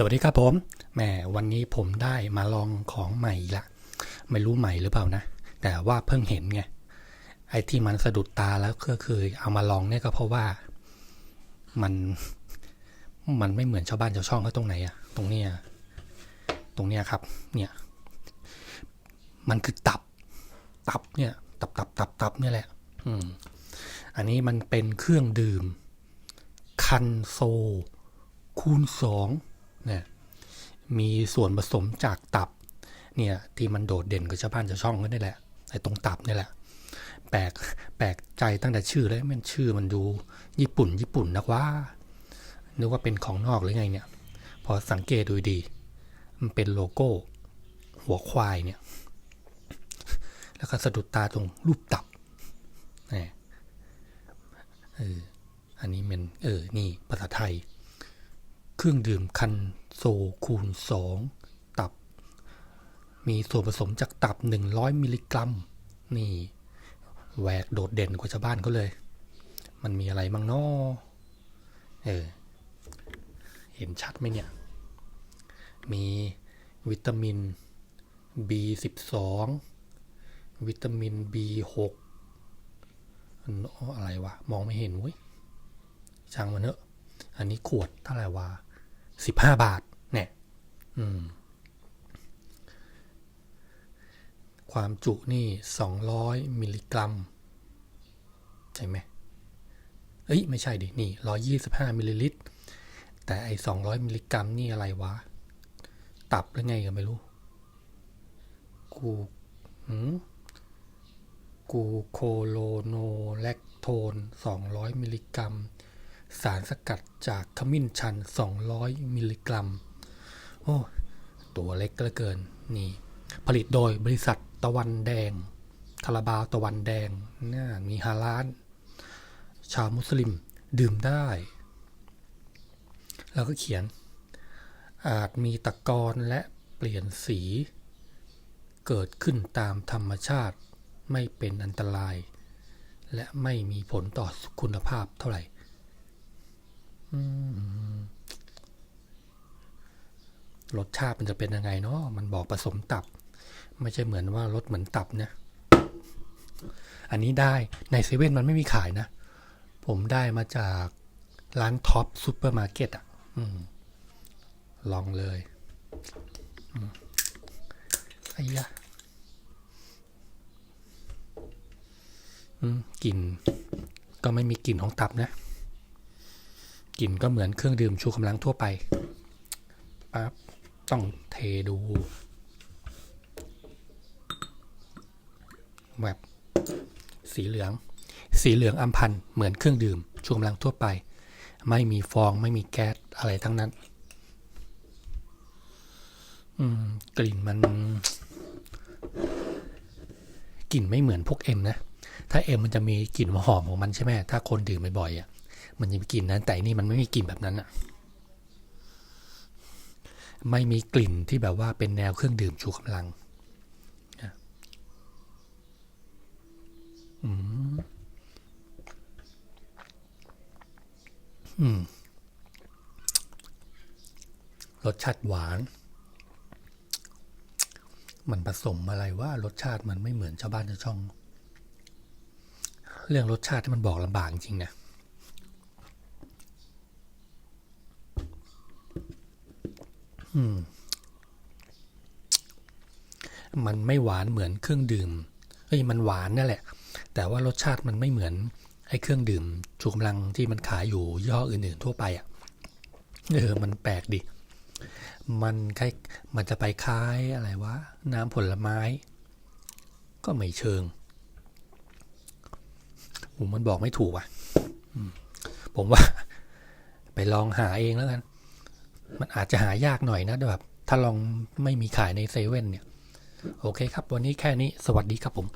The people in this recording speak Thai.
สวัสดีครับผมแหมวันนี้ผมได้มาลองของใหม่ละ ไม่รู้ใหม่หรือเปล่านะ แต่ว่าเพิ่งเห็นไง ไอ้ที่มันสะดุดตาแล้วก็คือเอามาลองเนี่ยก็เพราะว่ามันมันไม่เหมือนชาวบ้านชาวช่องเขาตรงไหนอะตรงเนี้ยตรงเนี้ยครับ เนี่ย มันคือตับ ตับเนี่ย ตับตับตับตับเนี่ยแหละ อืม อันนี้มันเป็นเครื่องดื่ม คันโซ คูณสอง นี่ยมีส่วนผสมจากตับเนี่ยที่มันโดดเด่นกับชาวบ้านชาวช่องก็ได้แหละไอ้ตรงตับนี่แหละ แปลกแปลกใจตั้งแต่ชื่อเลยมันชื่อมันดูญี่ปุ่น ญี่ปุ่นนักว่านึกว่าเป็นของนอกหรือไงเนี่ย พอสังเกตดูดี มันเป็นโลโก้ หัวควายเนี่ย แล้วก็สะดุดตาตรงรูปตับนี่เอออันนี้เป็นเออ นี่ภาษาไทย เครื่องดื่มคันโซคูณสองตับ มีส่วนผสมจากตับ 100 มิลลิกรัม นี่แหวกโดดเด่นกว่าชาวบ้านเขาเลย มันมีอะไรบ้างนาะเออ เห็นชัดไหมเนี่ย มีวิตามิน B12 วิตามิน B6 อะไรวะ มองไม่เห็นเว้ยช่างมันเถอะ อันนี้ขวดเท่าไหร่วะ สิบห้าบาท เนี่ยความจุนี่สองร้อยมิลลิกรัม ใช่ไหมเอ้ย ไม่ใช่ดิ นี่ร้อยี่สิบห้ามิลลิลิตร แต่ไอสองร้อยมิลลิกรัมนี่อะไรวะ ตับหรือไงก็ไม่รู้ กูหืมกูโคโลโนแลคโทน 200 มิลลิกรัม สารสกัดจากขมิ้นชัน 200 มิลลิกรัม โอ้ ตัวเล็กเหลือเกิน นี่ ผลิตโดยบริษัทตะวันแดง คาราบาวตะวันแดงน่ามีฮาลานชาวมุสลิมดื่มได้ แล้วก็เขียน อาจมีตะกอนและเปลี่ยนสี เกิดขึ้นตามธรรมชาติไม่เป็นอันตราย และไม่มีผลต่อคุณภาพเท่าไหร่ รสชาติมันจะเป็นยังไงเนาะมันบอกผสมตับ ไม่ใช่เหมือนว่ารสเหมือนตับนะ อันนี้ได้ในเซเว่นมันไม่มีขายนะ ผมได้มาจากร้านท็อปซูเปอร์มาร์เก็ตอะอลองเลยอไอ้ยะอืมกลิ่นก็ไม่มีกลิ่นของตับนะ กลิ่นก็เหมือนเครื่องดื่มชูกำลังทั่วไปปั๊บต้องเทดูแบบสีเหลือง สีเหลืองอัมพันธ์เหมือนเครื่องดื่มชูกำลังทั่วไป ไม่มีฟองไม่มีแก๊สอะไรทั้งนั้น อืม กลิ่นมัน กลิ่นไม่เหมือนพวกเอ็มนะ ถ้าเอ็มมันจะมีกลิ่นหอมของมันใช่ไหมถ้าคนดื่มบ่อยๆอะ มันจะมีกลิ่นนั้นแต่อันนี่มันไม่มีกลิ่นแบบนั้นอะไม่มีกลิ่นที่แบบว่าเป็นแนวเครื่องดื่มชูกำลังนะอืมอืมรสชาติหวาน มันผสมอะไรว่ารสชาติมันไม่เหมือนชาวบ้านชาวช่อง เรื่องรสชาติที่มันบอกลำบากจริงนะ มันไม่หวานเหมือนเครื่องดื่มเอ้ยมันหวานนั่นแหละ แต่ว่ารสชาติมันไม่เหมือนไอ้เครื่องดื่มชูกำลังที่มันขายอยู่ย่ห้ออื่นๆทั่วไปอะเออมันแปลกดิมันคล้ายมันจะไปคล้ายอะไรวะน้ำผลไม้ ก็ไม่เชิงผมมันบอกไม่ถูกอะผมว่า ไปลองหาเองแล้วกัน มันอาจจะหายากหน่อยนะแบบถ้าลองไม่มีขายในเซเว่นเนี่ย โอเคครับ วันนี้แค่นี้สวัสดีครับผม